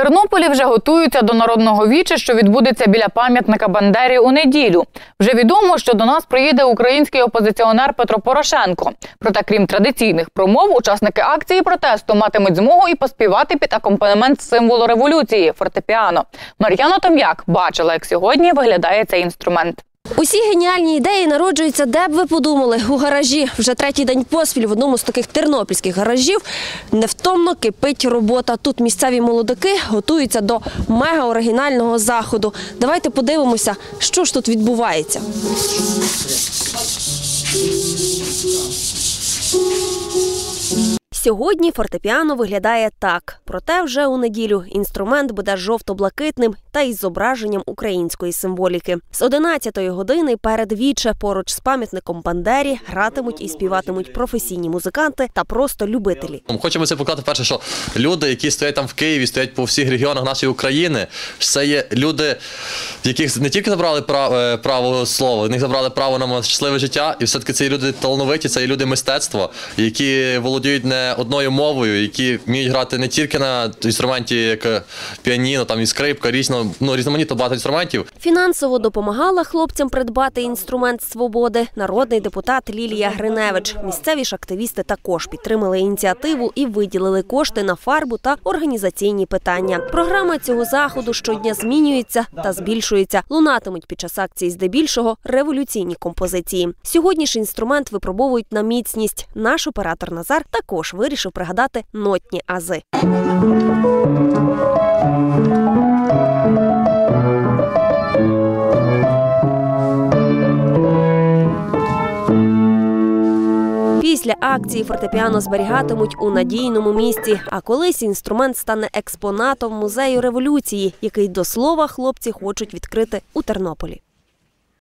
Тернополі вже готуються до народного віча, що відбудеться біля пам'ятника Бандері у неділю. Вже відомо, що до нас приїде український опозиціонер Петро Порошенко. Проте, крім традиційних промов, учасники акції протесту матимуть змогу і поспівати під акомпанемент символу революції фортепіано. Мар'яна Том'як бачила, як сьогодні виглядає цей інструмент. Усі геніальні ідеї народжуються, де б ви подумали, у гаражі. Вже третій день поспіль в одному з таких тернопільських гаражів невтомно кипить робота. Тут місцеві молодики готуються до мега-оригінального заходу. Давайте подивимося, що ж тут відбувається. Сьогодні фортепіано виглядає так. Проте вже у неділю інструмент буде жовто-блакитним та із зображенням української символіки. З 11-ї години перед віче поруч з пам'ятником Бандері гратимуть і співатимуть професійні музиканти та просто любителі. Хочемо це показати перше, що люди, які стоять там в Києві, стоять по всіх регіонах нашої України. Це є люди, в яких не тільки забрали право, е, право слова, в них забрали право на щасливе життя, і все-таки це є люди талановиті, це є люди мистецтва, які володіють не одною мовою, які вміють грати не тільки на інструменті, як е, піаніно, там і скрипка, різно, ну різноманітно багато інструментів. Фінансово допомагала хлопцям придбати інструмент свободи народний депутат Лілія Гриневич. Місцеві ж активісти також підтримали ініціативу і виділили кошти на фарбу та організаційні питання. Програма цього заходу щодня змінюється та збільшується. Лунатимуть під час акції здебільшого революційні композиції. Сьогодні ж інструмент випробовують на міцність. Наш оператор Назар також вирішив пригадати нотні ази. Після акції фортепіано зберігатимуть у надійному місці. А колись інструмент стане експонатом музею революції, який до слова хлопці хочуть відкрити у Тернополі.